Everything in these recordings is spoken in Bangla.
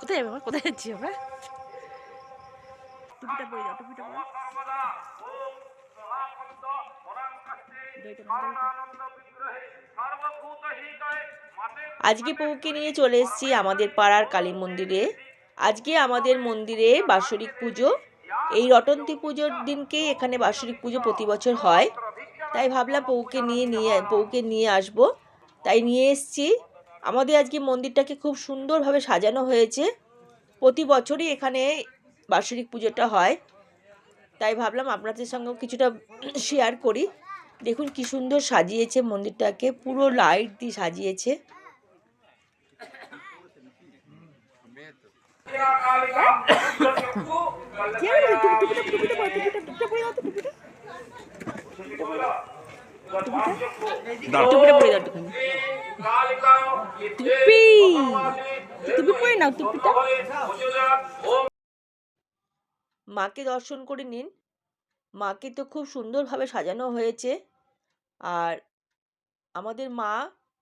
কোথায় যাবে কোথায় যাচ্ছি আমরা? টুপিটা পরে যাও, টুপিটা পরে আজকে পৌকে নিয়ে চলে এসেছি আমাদের পাড়ার কালী মন্দিরে। আজকে আমাদের মন্দিরে বাৎসরিক পুজো। এই রটন্তী পুজোর দিনকেই এখানে বাৎসরিক পুজো প্রতি বছর হয়। তাই ভাবলাম পৌকে নিয়ে নিয়ে পৌকে নিয়ে আসব। তাই নিয়ে এসেছি। আমাদের আজকে মন্দিরটাকে খুব সুন্দরভাবে সাজানো হয়েছে। প্রতি বছরই এখানে বাৎসরিক পুজোটা হয়। তাই ভাবলাম আপনাদের সঙ্গেও কিছুটা শেয়ার করি। দেখুন কি সুন্দর সাজিয়েছে মন্দিরটাকে পুরো লাইট দিয়ে সাজিয়েছে। দাও একটুখানি। টুপি টুপি পরে নাও টুপিটা। মাকে দর্শন করে নিন। মাকে তো খুব সুন্দরভাবে সাজানো হয়েছে। আর আমাদের মা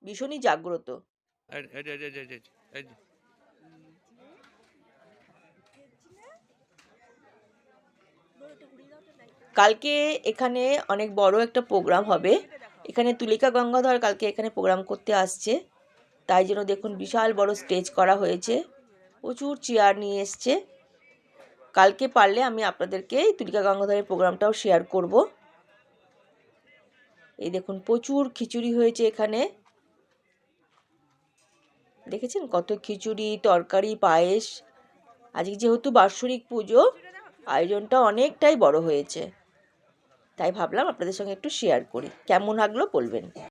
ভীষণই জাগ্রত। কালকে এখানে অনেক বড় একটা প্রোগ্রাম হবে। এখানে তুলিকা গঙ্গাধর কালকে এখানে প্রোগ্রাম করতে আসছে। তাই জন্য দেখুন বিশাল বড় স্টেজ করা হয়েছে। প্রচুর চেয়ার নিয়ে এসছে। কালকে পারলে আমি আপনাদেরকে তুলিকা গঙ্গাধরের প্রোগ্রামটাও শেয়ার করব। এই দেখুন, প্রচুর খিচুড়ি হয়েছে এখানে। দেখেছেন কত খিচুড়ি, তরকারি, পায়েস? আজকে যেহেতু বাৎসরিক পুজো, আয়োজনটা অনেকটাই বড় হয়েছে। তাই ভাবলাম আপনাদের সঙ্গে একটু শেয়ার করি। কেমন লাগল বলবেন?